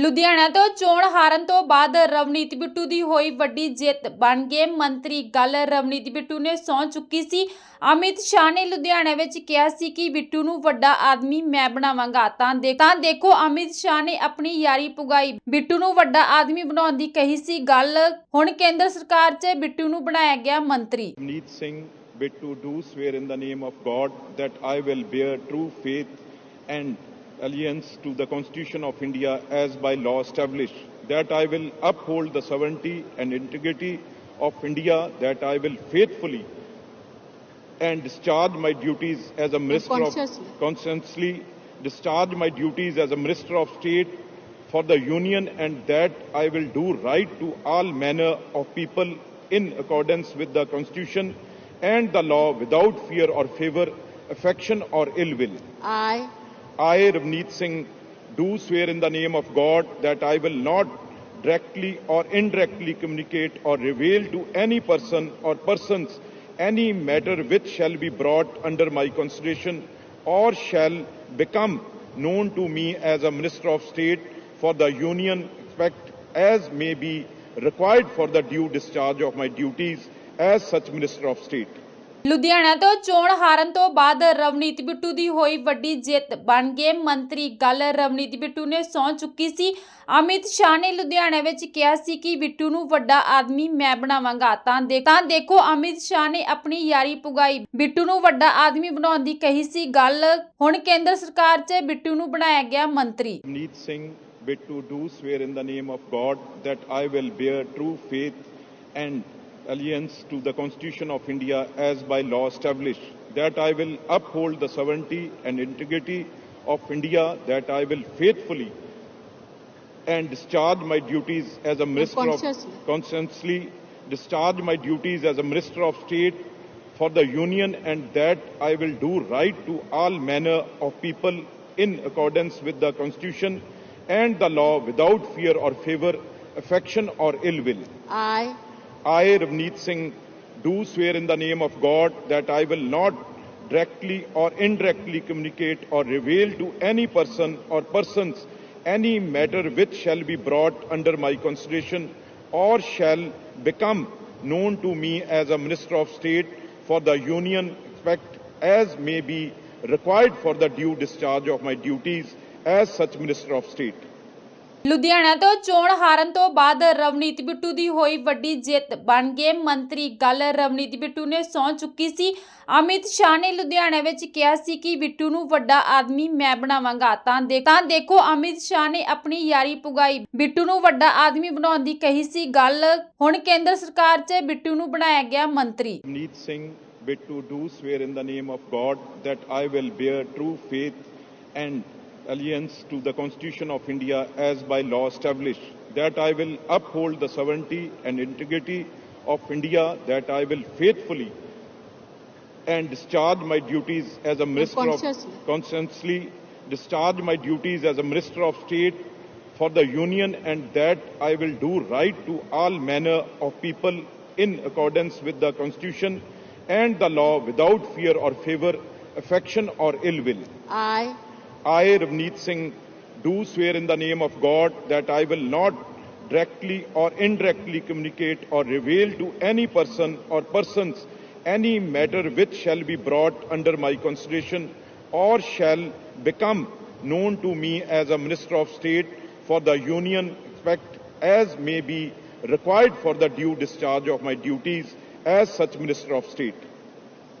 ਲੁਧਿਆਣਾ ਤੋਂ ਚੋਣ ਹਾਰਨ ਤੋਂ ਬਾਅਦ ਰਵਨੀਤ ਬਿੱਟੂ ਦੀ ਹੋਈ ਵੱਡੀ ਜਿੱਤ ਬਣ ਗਏ ਮੰਤਰੀ ਗੱਲ ਰਵਨੀਤ ਬਿੱਟੂ ਨੇ ਸੌਂ ਚੁੱਕੀ ਸੀ। ਅਮਿਤ ਸ਼ਾਹ ਨੇ ਲੁਧਿਆਣਾ ਵਿੱਚ ਕਿਹਾ ਸੀ ਕਿ ਬਿੱਟੂ ਨੂੰ ਵੱਡਾ ਆਦਮੀ ਮੈਂ ਬਣਾਵਾਂਗਾ। ਤਾਂ ਤਾਂ ਦੇਖੋ, ਅਮਿਤ ਸ਼ਾਹ ਨੇ ਆਪਣੀ ਯਾਰੀ ਪੁਗਾਈ। ਬਿੱਟੂ ਨੂੰ ਵੱਡਾ ਆਦਮੀ ਬਣਾਉਣ ਦੀ ਕਹੀ ਸੀ ਗੱਲ। ਹੁਣ ਕੇਂਦਰ ਸਰਕਾਰ 'ਚ ਬਿੱਟੂ ਨੂੰ ਬਣਾਇਆ ਗਿਆ ਮੰਤਰੀ। Neet Singh bid to do swear in the name of God that I will bear true faith allegiance to the Constitution of India as by law established, that I will uphold the sovereignty and integrity of India, that I will faithfully and discharge my duties as a minister of Consciously. conscientiously discharge my duties as a minister of state for the union and that I will do right to all manner of people in accordance with the constitution and the law without fear or favor affection or ill will I, I, Ravneet Singh, do swear in the name of God that I will not directly or indirectly communicate or reveal to any person or persons any matter which shall be brought under my consideration or shall become known to me as a Minister of State for the Union, expect as may be required for the due discharge of my duties as such Minister of State. Ludhiana ਤੋਂ ਚੋਣ ਹਾਰਨ ਤੋਂ ਬਾਅਦ ਰਵਨੀਤ ਬਿੱਟੂ ਦੀ ਹੋਈ ਵੱਡੀ ਜਿੱਤ ਬਣ ਗਏ ਮੰਤਰੀ ਗੱਲ ਰਵਨੀਤ ਬਿੱਟੂ ਨੇ ਸੌਂ ਚੁੱਕੀ ਸੀ। ਅਮਿਤ ਸ਼ਾਹ ਨੇ ਲੁਧਿਆਣਾ ਵਿੱਚ ਕਿਹਾ ਸੀ ਕਿ ਬਿੱਟੂ ਨੂੰ ਵੱਡਾ ਆਦਮੀ ਮੈਂ ਬਣਾਵਾਂਗਾ। ਤਾਂ ਤਾਂ ਦੇਖੋ, ਅਮਿਤ ਸ਼ਾਹ ਨੇ ਆਪਣੀ ਯਾਰੀ ਪੁਗਾਈ। ਬਿੱਟੂ ਨੂੰ ਵੱਡਾ ਆਦਮੀ ਬਣਾਉਣ ਦੀ ਕਹੀ ਸੀ ਗੱਲ। ਹੁਣ ਕੇਂਦਰ ਸਰਕਾਰ 'ਚ ਬਿੱਟੂ ਨੂੰ ਬਣਾਇਆ ਗਿਆ ਮੰਤਰੀ। Neet Singh bid to do swear in the name of God that I will bear true faith allegiance to the Constitution of India as by law established, that I will uphold the sovereignty and integrity of India, that I will faithfully and discharge my duties as a minister of consciously. discharge my duties as a minister of state for the union and that I will do right to all manner of people in accordance with the constitution and the law without fear or favor affection or ill will I, I, Ravneet Singh, do swear in the name of God that I will not directly or indirectly communicate or reveal to any person or persons any matter which shall be brought under my consideration or shall become known to me as a Minister of State for the Union, expect as may be required for the due discharge of my duties as such Minister of State. Ludhiana ਤੋਂ ਚੋਣ ਹਾਰਨ ਤੋਂ ਬਾਅਦ ਰਵਨੀਤ ਬਿੱਟੂ ਦੀ ਹੋਈ ਵੱਡੀ ਜਿੱਤ ਬਣ ਗਏ ਮੰਤਰੀ ਗੱਲ ਰਵਨੀਤ ਬਿੱਟੂ ਨੇ ਸੌਂ ਚੁੱਕੀ ਸੀ। ਅਮਿਤ ਸ਼ਾਹ ਨੇ ਲੁਧਿਆਣਾ ਵਿੱਚ ਕਿਹਾ ਸੀ ਕਿ ਬਿੱਟੂ ਨੂੰ ਵੱਡਾ ਆਦਮੀ ਮੈਂ ਬਣਾਵਾਂਗਾ। ਤਾਂ ਤਾਂ ਦੇਖੋ, ਅਮਿਤ ਸ਼ਾਹ ਨੇ ਆਪਣੀ ਯਾਰੀ ਪੁਗਾਈ। ਬਿੱਟੂ ਨੂੰ ਵੱਡਾ ਆਦਮੀ ਬਣਾਉਣ ਦੀ ਕਹੀ ਸੀ ਗੱਲ। ਹੁਣ ਕੇਂਦਰ ਸਰਕਾਰ 'ਚ ਬਿੱਟੂ ਨੂੰ ਬਣਾਇਆ ਗਿਆ ਮੰਤਰੀ। Neet Singh bid to do swear in the name of God that I will bear true faith allegiance to the Constitution of India as by law established, that I will uphold the sovereignty and integrity of India, that I will faithfully and discharge my duties as a minister of consciously. discharge my duties as a minister of state for the union and that I will do right to all manner of people in accordance with the constitution and the law without fear or favor affection or ill will I, I, Ravneet Singh, do swear in the name of God that I will not directly or indirectly communicate or reveal to any person or persons any matter which shall be brought under my consideration or shall become known to me as a Minister of State for the Union, expect as may be required for the due discharge of my duties as such Minister of State.